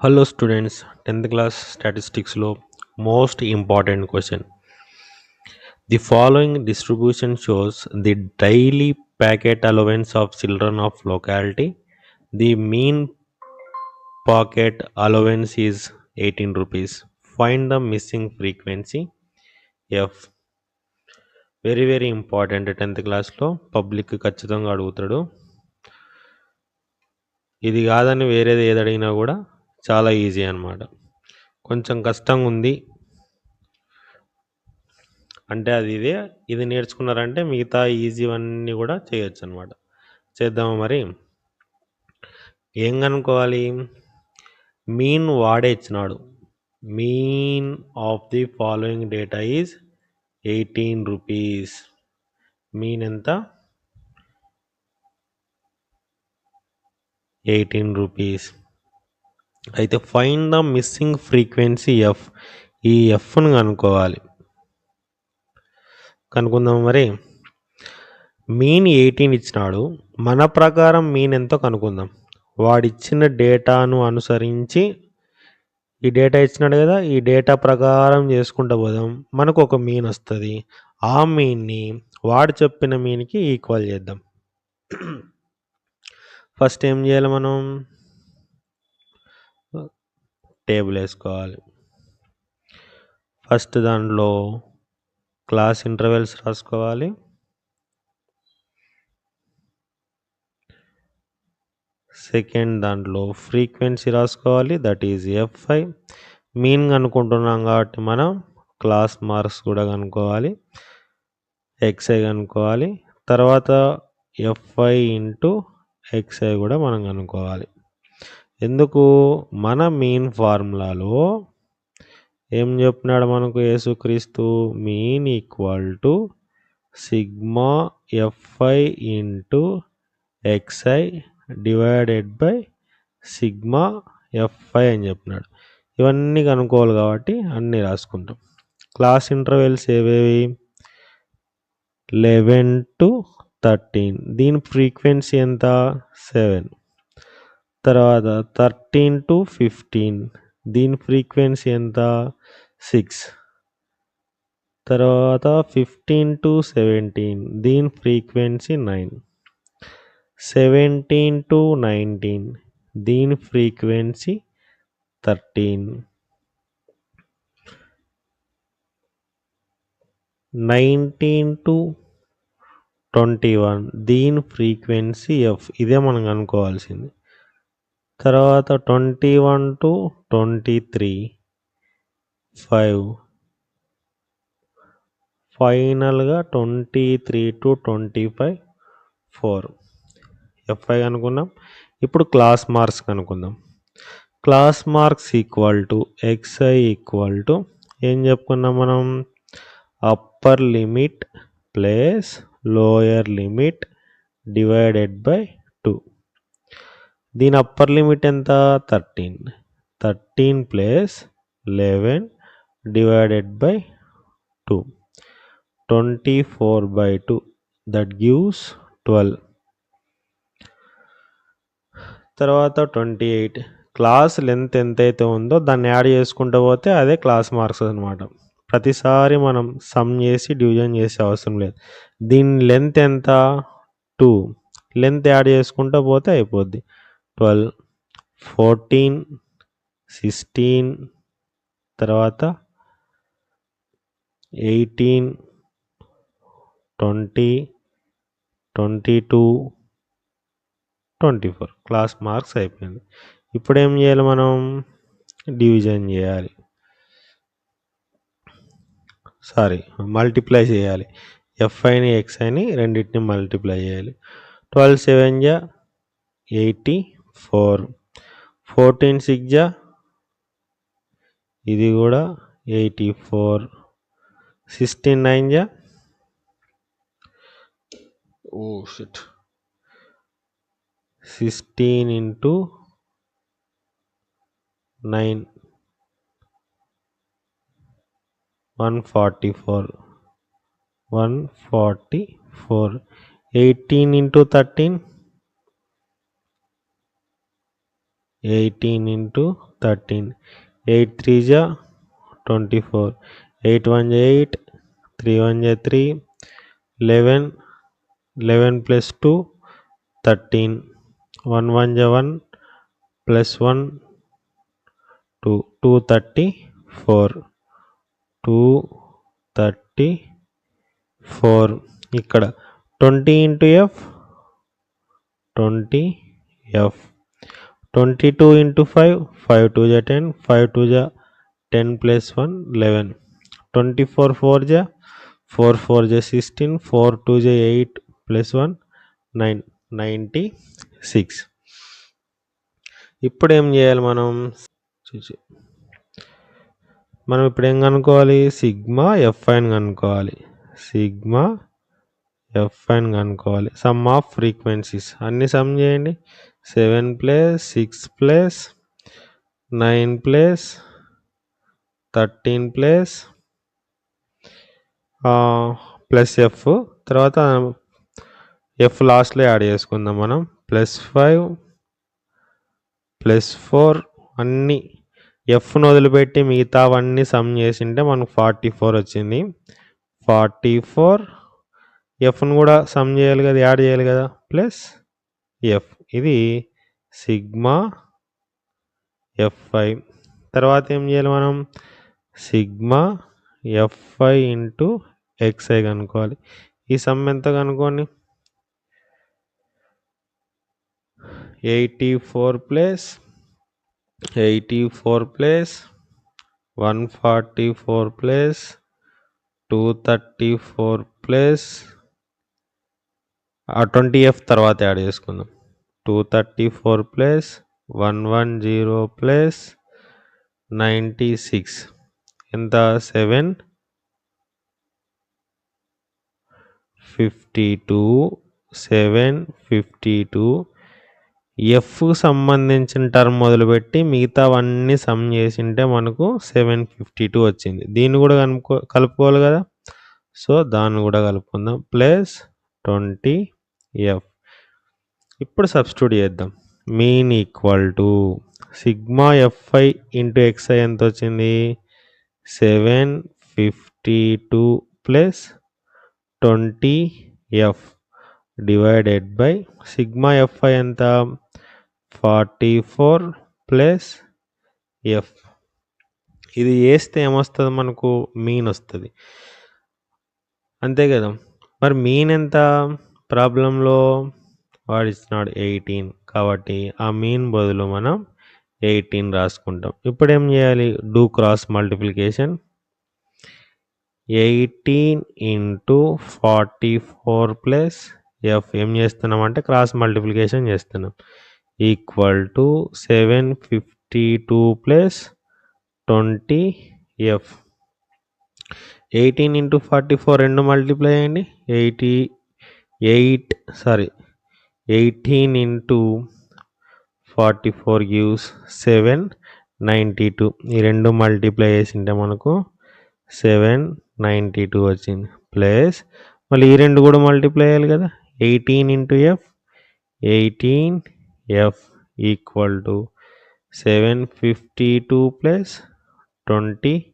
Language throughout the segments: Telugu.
Hello students tenth class స్టాటిస్టిక్స్లో most important question the following distribution shows the daily packet allowance of children of locality the mean pocket allowance is eighteen rupees find the missing frequency f very very important tenth క్లాస్లో పబ్లిక్ ఖచ్చితంగా అడుగుతాడు. ఇది కాదని వేరేది ఏది అడిగినా కూడా చాలా ఈజీ అనమాట కొంచెం కష్టంగా ఉంది అంటే అది ఇదే ఇది నేర్చుకున్నారంటే మిగతా ఈజీవన్నీ కూడా చేయొచ్చు అనమాట చేద్దామా మరి? ఏం కనుక్కోవాలి మీన్ వాడే ఇచ్చినాడు. Mean of the following data is eighteen rupees. Mean ఎంత? Eighteen rupees. అయితే find the missing frequency f ఈ ఎఫ్ను కనుక్కోవాలి. కనుక్కుందాం మరి. మీన్ ఎయిటీన్ ఇచ్చినాడు. మన ప్రకారం మీన్ ఎంతో కనుక్కుందాం. వాడిచ్చిన డేటాను అనుసరించి ఈ డేటా ఇచ్చినాడు కదా ఈ డేటా ప్రకారం చేసుకుంటూ పోదాం. మనకు ఒక మీన్ వస్తుంది. ఆ మీన్ని వాడు చెప్పిన మీన్కి ఈక్వల్ చేద్దాం. ఫస్ట్ ఏం చేయాలి మనం? టేబుల్ వేసుకోవాలి. ఫస్ట్ దాంట్లో క్లాస్ ఇంటర్వెల్స్ రాసుకోవాలి. సెకండ్ దాంట్లో ఫ్రీక్వెన్సీ రాసుకోవాలి. That is f i mean కనుక్కుంటున్నాం కాబట్టి మనం క్లాస్ మార్క్స్ కూడా కనుక్కోవాలి. ఎక్స్ఐ కనుక్కోవాలి. తర్వాత ఎఫ్ఐ ఇంటూ ఎక్స్ఐ కూడా మనం కనుక్కోవాలి. ఎందుకు? మన మీన్ ఫార్ములాలో ఏం చెప్పినాడు మనకు యేసుక్రీస్తు? Mean equal to sigma f i into x i divided by sigma f i అని చెప్పినాడు. ఇవన్నీ కనుక్కోవాలి కాబట్టి అన్నీ రాసుకుంటాం. క్లాస్ ఇంటర్వెల్స్ ఏవేవి? లెవెన్ టు థర్టీన్ దీని ఫ్రీక్వెన్సీ ఎంత? సెవెన్ తర్వాత థర్టీన్ టు ఫిఫ్టీన్ దీని ఫ్రీక్వెన్సీ ఎంత? సిక్స్ తర్వాత ఫిఫ్టీన్ టు సెవెంటీన్ దీని frequency nine seventeen to nineteen దీని frequency thirteen nineteen to twenty one దీని ఫ్రీక్వెన్సీ ఎఫ్ ఇదే మనం అనుకోవాల్సింది తర్వాత twenty one to twenty three five ఫైనల్గా twenty three to twenty five four f i అనుకున్నాం ఇప్పుడు క్లాస్ మార్క్స్ కనుక్కుందాం class marks equal to x i equal to ఏం చెప్పుకున్నాం మనం? Upper limit plus lower limit divided by two దీని అప్పర్ లిమిట్ ఎంత? Thirteen thirteen plus eleven divided by two twenty four by two that gives twelve తర్వాత ట్వంటీ ఎయిట్ క్లాస్ లెంత్ ఎంతైతే ఉందో దాన్ని యాడ్ చేసుకుంటూ పోతే అదే క్లాస్ మార్క్స్ అనమాట ప్రతిసారి మనం సమ్ చేసి డివిజన్ చేసే అవసరం లేదు. దీని లెంత్ ఎంత? టూ లెంత్ యాడ్ చేసుకుంటూ పోతే అయిపోద్ది. ట్వెల్వ్ ఫోర్టీన్ సిక్స్టీన్ తర్వాత eighteen twenty twenty two twenty four. Class marks అయిపోయింది. ఇప్పుడు ఏం చేయాలి మనం? డివిజన్ చేయాలి. సారీ మల్టిప్లై చేయాలి. ఎఫ్ఐని ఎక్స్ఐని రెండింటిని మల్టిప్లై చేయాలి. ట్వెల్వ్ సెవెన్ జా ఎయిటీ ఫోర్ ఫోర్టీన్ సిక్స్ జా ఇది కూడా ఎయిటీ ఫోర్ సిక్స్టీన్ నైన్ జా ఓ shit sixteen into nine one forty four one forty four eighteen into thirteen eighteen into thirteen. Eight three జా ట్వంటీ ఫోర్. ఎయిట్ వన్ జా ఎయిట్ త్రీ వన్ జా three eleven eleven plus two thirteen. One one జా one plus one two. Two thirty four. Two thirty four. ఇక్కడ twenty into f twenty f. Twenty two into five five two జా టెన్ ఫైవ్ టూ జా ten plus one eleven. Twenty four four జా ఫోర్ ఫోర్ జా సిక్స్టీన్ ఫోర్ టూ జా eight plus one nine ninety six. ఇప్పుడు ఏం చేయాలి మనం? చూసి. మనం ఇప్పుడు ఏం కనుక్కోవాలి? సిగ్మా ఎఫ్ కనుక్కోవాలి. సిగ్మా ఎఫ్ కనుక్కోవాలి. Sum of frequencies. అన్ని సమ్ చేయండి. Seven plus six plus nine plus thirteen plus plus f. తర్వాత ఎఫ్ లాస్ట్లో యాడ్ చేసుకుందాం మనం. ప్లస్ ఫైవ్ ప్లస్ ఫోర్ అన్నీ ఎఫ్ను వదిలిపెట్టి మిగతావన్నీ సమ్ చేసింటే మనకు ఫార్టీ ఫోర్ వచ్చింది. ఫార్టీ ఫోర్ ఎఫ్ను కూడా సమ్ చేయాలి కదా యాడ్ చేయాలి కదా ప్లస్ ఎఫ్. ఇది సిగ్మా ఎఫ్ఐ. తర్వాత ఏం చేయాలి మనం? సిగ్మా ఎఫ్ఐ ఇంటూ ఎక్స్ఐ కనుక్కోవాలి. ఈ సమ్ ఎంత కనుక్కోండి? Eighty four plus eighty four plus one forty four plus two thirty four plus ఆ ట్వంటీ ఎఫ్ తర్వాత యాడ్ చేసుకుందాం. Two thirty four plus one one zero plus ninety six. ఎంత? Seven. Fifty two. Seven. Fifty two. ఎఫ్కు సంబంధించిన టర్మ్ మొదలుపెట్టి మిగతావన్నీ సమ్ చేసింటే మనకు సెవెన్ ఫిఫ్టీ టూ వచ్చింది. దీన్ని కూడా కనుక్కో కలుపుకోవాలి కదా? సో దాన్ని కూడా కలుపుకుందాం. Plus twenty f. ఇప్పుడు సబ్స్టిట్యూట్ చేద్దాం. Mean equal to sigma f i into x i ఎంత వచ్చింది? Seven fifty two plus twenty f divided by sigma f i ఎంత? ఫార్టీ ఫోర్ ప్లస్ ఎఫ్ ఇది వేస్తే ఏమొస్తుంది మనకు? మీన్ వస్తుంది. అంతే కదా? మరి మీన్ ఎంత? ప్రాబ్లంలో వాట్ ఇస్ నాట్ ఎయిటీన్ కాబట్టి ఆ మీన్ బదులు మనం ఎయిటీన్ రాసుకుంటాం. ఇప్పుడు ఏం చేయాలి? Do cross multiplication. Eighteen into forty four plus f ఏం చేస్తున్నాం అంటే క్రాస్ మల్టిప్లికేషన్ చేస్తున్నాం. Equal to seven fifty two plus twenty f. Eighteen into forty four రెండు మల్టిప్లై అయ్యండి. Eighty eight sorry eighteen into forty four gives seven ninety two. ఈ రెండు మల్టిప్లై చేసింటే మనకు సెవెన్ నైంటీ టూ వచ్చింది. ప్లస్ మళ్ళీ ఈ రెండు కూడా మల్టిప్లై అయ్యాలి కదా. Eighteen into f eighteen f equal to seven fifty two plus twenty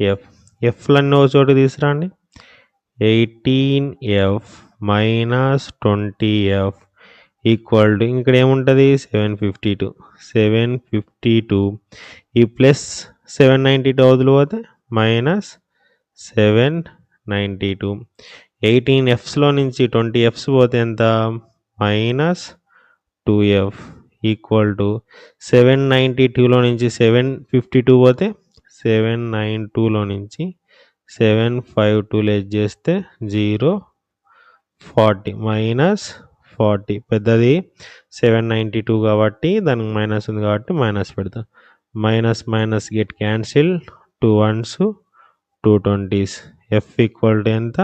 f. ఎఫ్లన్నీ ఒక చోటు తీసుకురండి. Eighteen f minus twenty f equal to ఇక్కడ ఏముంటుంది? Seven fifty two seven fifty two ఈ ప్లస్ సెవెన్ నైంటీ టూ వదిలి పోతే minus seven ninety two eighteen ఎఫ్స్లో నుంచి ట్వంటీ ఎఫ్స్ పోతే ఎంత? Minus two f equal to seven ninety టూలో నుంచి సెవెన్ ఫిఫ్టీ టూ పోతే సెవెన్ నైన్ టూలో నుంచి సెవెన్ ఫైవ్ టూ లెస్ చేస్తే జీరో ఫార్టీ మైనస్ ఫార్టీ. పెద్దది సెవెన్ నైంటీ టూ కాబట్టి దానికి మైనస్ ఉంది కాబట్టి మైనస్ పెడతాం. Minus minus get cancel two ones two twenties f equal to ఎంత?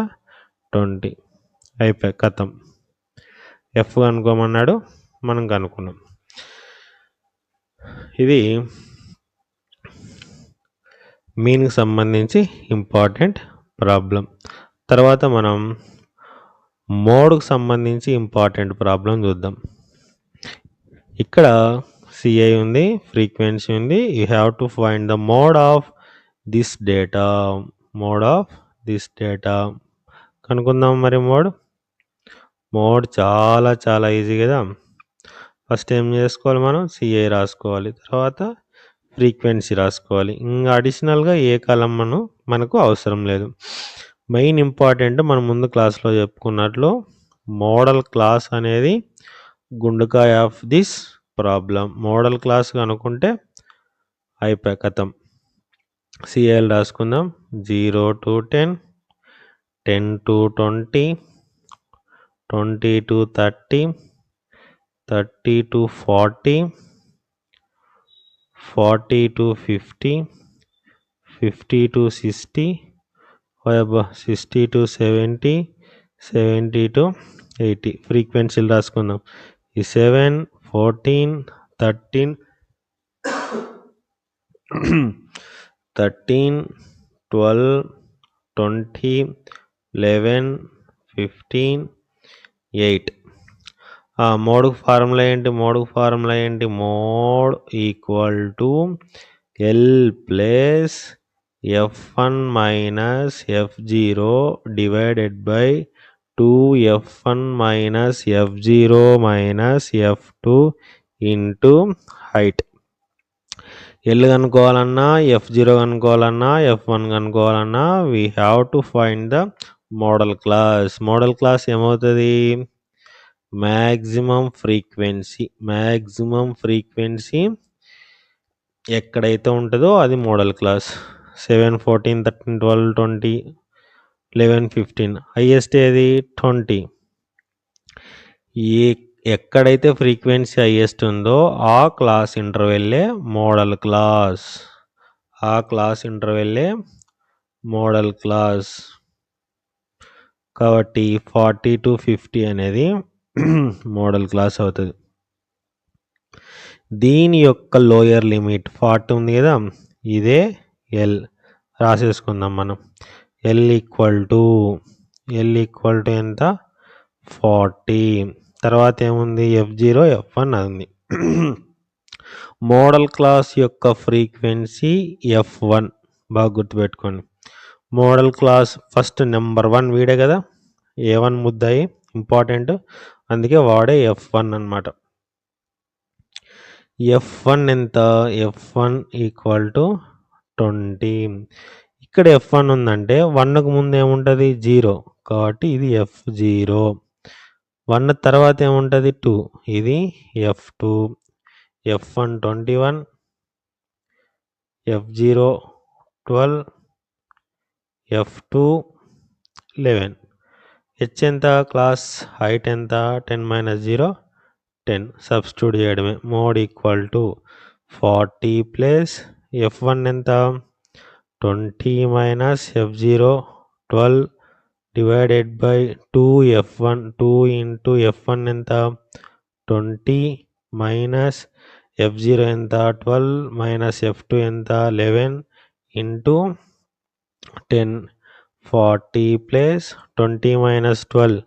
ట్వంటీ. అయిపోయి కథం. ఎఫ్ కనుక్కోమన్నాడు మనం కనుక్కున్నాం. ఇది మీన్కి సంబంధించి ఇంపార్టెంట్ ప్రాబ్లం తర్వాత మనం మోడ్కు సంబంధించి ఇంపార్టెంట్ ప్రాబ్లం చూద్దాం. ఇక్కడ సిఐ ఉంది ఫ్రీక్వెన్సీ ఉంది. You have to find the mode of this data mode of this data కనుక్కుందాం మరి మోడ్. మోడ్ చాలా చాలా ఈజీ కదా. ఫస్ట్ ఏం చేసుకోవాలి మనం? సిఐ రాసుకోవాలి. తర్వాత ఫ్రీక్వెన్సీ రాసుకోవాలి. ఇంకా అడిషనల్గా ఏ కాలం మనం మనకు అవసరం లేదు. మెయిన్ ఇంపార్టెంట్ మనం ముందు క్లాస్లో చెప్పుకున్నట్లు మోడల్ క్లాస్ అనేది గుండెకాయ of this problem modal class అనుకుంటే అయిపోయి కథం CL రాసుకుందాం. Zero to ten ten to twenty twenty to thirty thirty to forty forty to fifty fifty to sixty sixty to seventy seventy to eighty ఫ్రీక్వెన్సీలు రాసుకుందాం. ఈ seven fourteen thirteen thirteen twelve twenty eleven fifteen eight mode formula ఏంటి? మోడ్ ఫార్ములా ఏంటి? Mode equal to L plus f one minus f zero divided by two f one minus f zero minus f two into height L కనుక్కోవాలన్నా F zero కనుక్కోవాలన్నా F one కనుక్కోవాలన్నా we have to find the modal class modal class ఏమవుతుంది? మ్యాక్సిమం ఫ్రీక్వెన్సీ మ్యాక్సిమం ఫ్రీక్వెన్సీ ఎక్కడైతే ఉంటుందో అది modal class seven fourteen thirteen twelve twenty eleven fifteen. Highest ఏది? ట్వంటీ. ఏ ఎక్కడైతే ఫ్రీక్వెన్సీ హైయెస్ట్ ఉందో ఆ క్లాస్ ఇంటర్వెల్లే మోడల్ క్లాస్. ఆ క్లాస్ ఇంటర్వెల్లే మోడల్ క్లాస్. కాబట్టి ఫార్టీ టు ఫిఫ్టీ అనేది మోడల్ క్లాస్ అవుతుంది. దీని యొక్క లోయర్ లిమిట్ ఫార్టీ ఉంది కదా? ఇదే ఎల్ రాసేసుకుందాం మనం. L equal to L equal to ఎంత? ఫార్టీ తర్వాత ఏముంది? ఎఫ్ జీరో ఎఫ్ వన్ అది. మోడల్ క్లాస్ యొక్క ఫ్రీక్వెన్సీ ఎఫ్ వన్ బాగా గుర్తుపెట్టుకోండి. Modal class first number one వీడే కదా? ఏ వన్ ముద్దాయి ఇంపార్టెంట్. అందుకే వాడే ఎఫ్ వన్ అనమాట ఎఫ్ వన్ ఎంత? F one equal to twenty. ఇక్కడ ఎఫ్ వన్ ఉందంటే వన్కు ముందు ఏముంటుంది? జీరో. కాబట్టి ఇది ఎఫ్ జీరో. వన్ తర్వాత ఏముంటుంది? టూ. ఇది f two f one twenty one. F zero. Twelve. F two eleven. H ఎంత? క్లాస్ హైట్ ఎంత? Ten minus zero. Ten. Substitute చేయడమే. Mode equal to forty plus f one ఎంత? Twenty minus f zero twelve divided by two f one two into f one ఎంత? ట్వంటీ మైనస్ ఎఫ్ జీరో ఎంత? ట్వెల్వ్ మైనస్ ఎఫ్ టూ ఎంత? Eleven into ten forty plus twenty minus twelve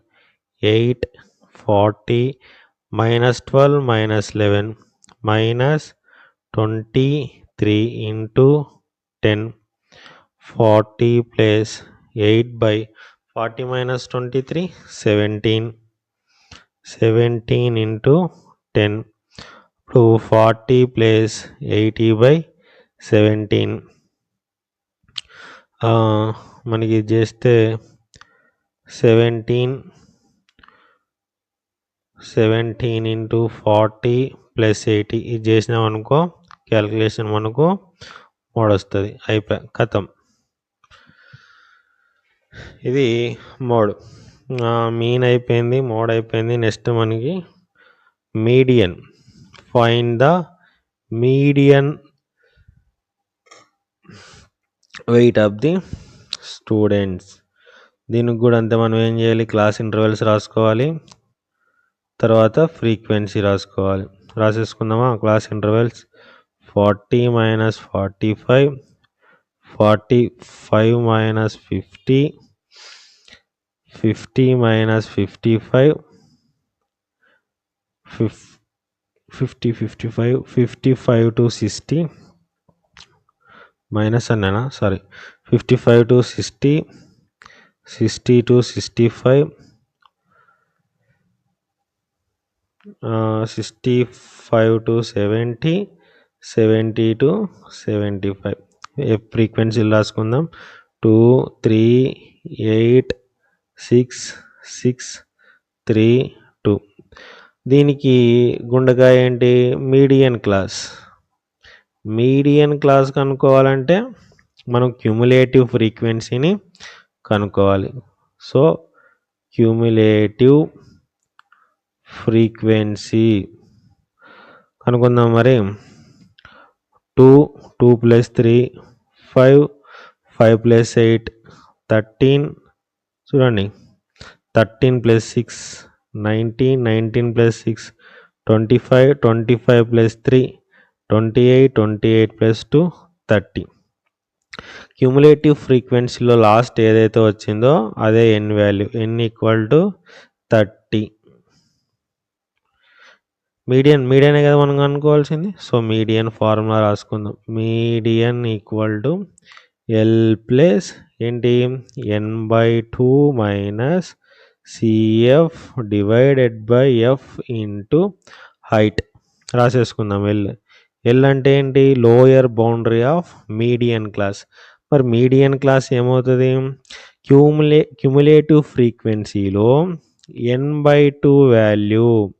eight. Forty minus twelve minus eleven minus twenty three into ten. Forty plus eight by forty minus twenty three seventeen. Seventeen into ten. ఇప్పుడు forty plus eighty by seventeen. మనకి ఇది చేస్తే seventeen. Seventeen into forty plus eighty. ఇది చేసినాం అనుకో క్యాల్కులేషన్ మనకు మోడ్ వస్తుంది అయిపోయి కథం. ఇది మోడ్. మీన్ అయిపోయింది మోడ్ అయిపోయింది. నెక్స్ట్ మనకి median. Find the median weight of the students. దీనికి కూడా అంతే మనం ఏం చేయాలి? క్లాస్ ఇంటర్వెల్స్ రాసుకోవాలి. తర్వాత ఫ్రీక్వెన్సీ రాసుకోవాలి. రాసేసుకుందామా? Class intervals. 40 minus 45 45 minus 50 50 minus 55 50 55 55 to 60 minus anana sorry. 55 to 60 60 to 65 uh, 65 to 70 seventy to seventy five. ఫ్రీక్వెన్సీలు రాసుకుందాం. Two three eight six six three two. దీనికి గుండగా ఏంటి? Median class. మీడియన్ క్లాస్ కనుక్కోవాలంటే మనం క్యూములేటివ్ ఫ్రీక్వెన్సీని కనుక్కోవాలి. సో క్యూములేటివ్ ఫ్రీక్వెన్సీ కనుక్కుందాం మరి. Two two plus three five five plus eight thirteen చూడండి thirteen plus six nineteen nineteen plus six twenty five twenty five plus three twenty eight twenty eight plus two thirty. Cumulative ఫ్రీక్వెన్సీలో లాస్ట్ ఏదైతే వచ్చిందో అదే N value N equal to thirty. Median మీడియనే కదా మనం కనుక్కోవాల్సింది. So median formula రాసుకుందాం. Median equal to L plus ఏంటి? N by two minus C F divided by F into height. రాసేసుకుందాం L L అంటే ఏంటి? Lower boundary of median class. మరి మీడియన్ క్లాస్ ఏమవుతుంది? క్యూములే క్యుములేటివ్ ఫ్రీక్వెన్సీలో N by two value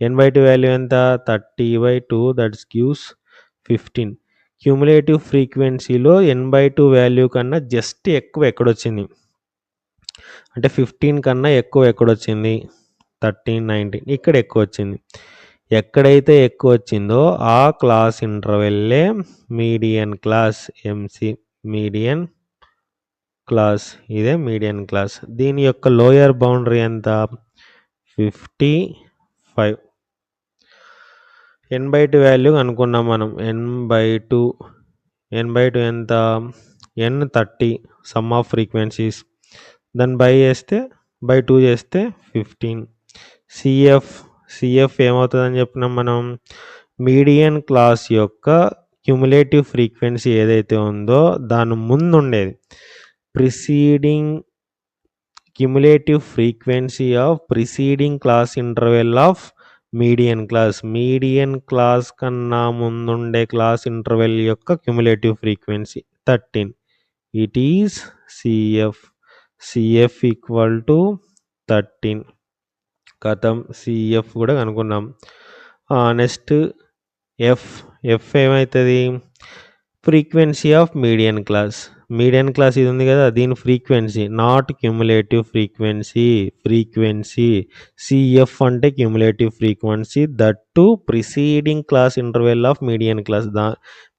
N by two value ఎంత? Thirty by two that's guys fifteen cumulative ఫ్రీక్వెన్సీలో ఎన్ బై టూ వాల్యూ కన్నా జస్ట్ ఎక్కువ ఎక్కడొచ్చింది? అంటే ఫిఫ్టీన్ కన్నా ఎక్కువ ఎక్కడొచ్చింది? థర్టీన్ నైన్టీన్ ఇక్కడ ఎక్కువ వచ్చింది ఎక్కడైతే ఎక్కువ వచ్చిందో ఆ class ఇంటర్వెల్లే median class MC median class ఇదే మీడియన్ క్లాస్ దీని యొక్క లోయర్ బౌండరీ ఎంత? Fifty five N by two value అనుకున్నాం మనం. N by two N by two ఎంత? N thirty sum of frequencies దాన్ని బై చేస్తే బై టూ చేస్తే ఫిఫ్టీన్ సిఎఫ్ సిఎఫ్ ఏమవుతుందని చెప్పినాం మనం? మీడియన్ క్లాస్ యొక్క క్యుములేటివ్ ఫ్రీక్వెన్సీ ఏదైతే ఉందో దాని ముందు ఉండేది preceding cumulative frequency of preceding class interval of median class median class కన్నా ముందుండే క్లాస్ ఇంటర్వెల్ యొక్క cumulative frequency thirteen it is CF CF equal to thirteen కథం సిఎఫ్ కూడా కనుక్కున్నాం. నెక్స్ట్ ఎఫ్ ఎఫ్ ఏమవుతుంది frequency of median class median class ఇది ఉంది కదా దీని frequency not cumulative frequency frequency CF అంటే cumulative frequency that to preceding class interval of median class the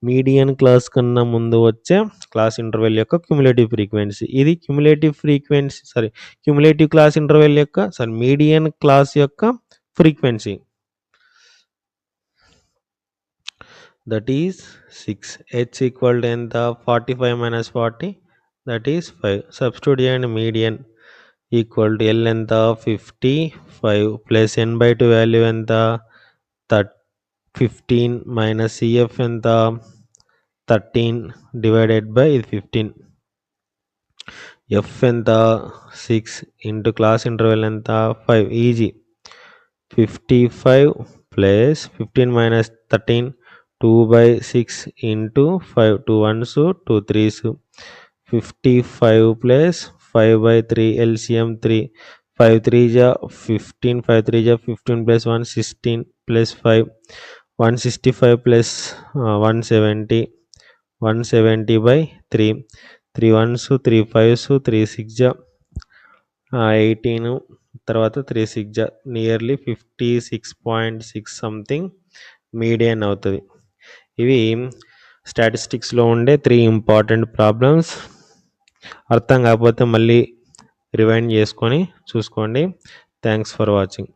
median class కన్నా ముందు వచ్చే క్లాస్ ఇంటర్వెల్ యొక్క క్యుములేటివ్ ఫ్రీక్వెన్సీ. ఇది cumulative frequency sorry cumulative class interval యొక్క సారీ మీడియన్ క్లాస్ యొక్క frequency. that is 6 h equal to n the 45 minus 40 that is 5 substitute and median equal to L and the 55 plus n by 2 value and the 15 minus CF and the 13 divided by 15 F and the 6 into class interval and the 5 EG 55 plus 15 minus 13 two by six into five two ones two threes fifty five plus five by three LCM three five three జా ఫిఫ్టీన్ ఫైవ్ త్రీ జా fifteen plus one sixteen plus five one sixty five plus one seventy one seventy by three three ones three fives three six జా ఎయిటీన్ తర్వాత త్రీ సిక్స్ జా nearly fifty six point six something median అవుతుంది. ఇవి స్టాటిస్టిక్స్లో ఉండే త్రీ ఇంపార్టెంట్ ప్రాబ్లమ్స్ అర్థం కాకపోతే మళ్ళీ రివైండ్ చేసుకొని చూసుకోండి. Thanks for watching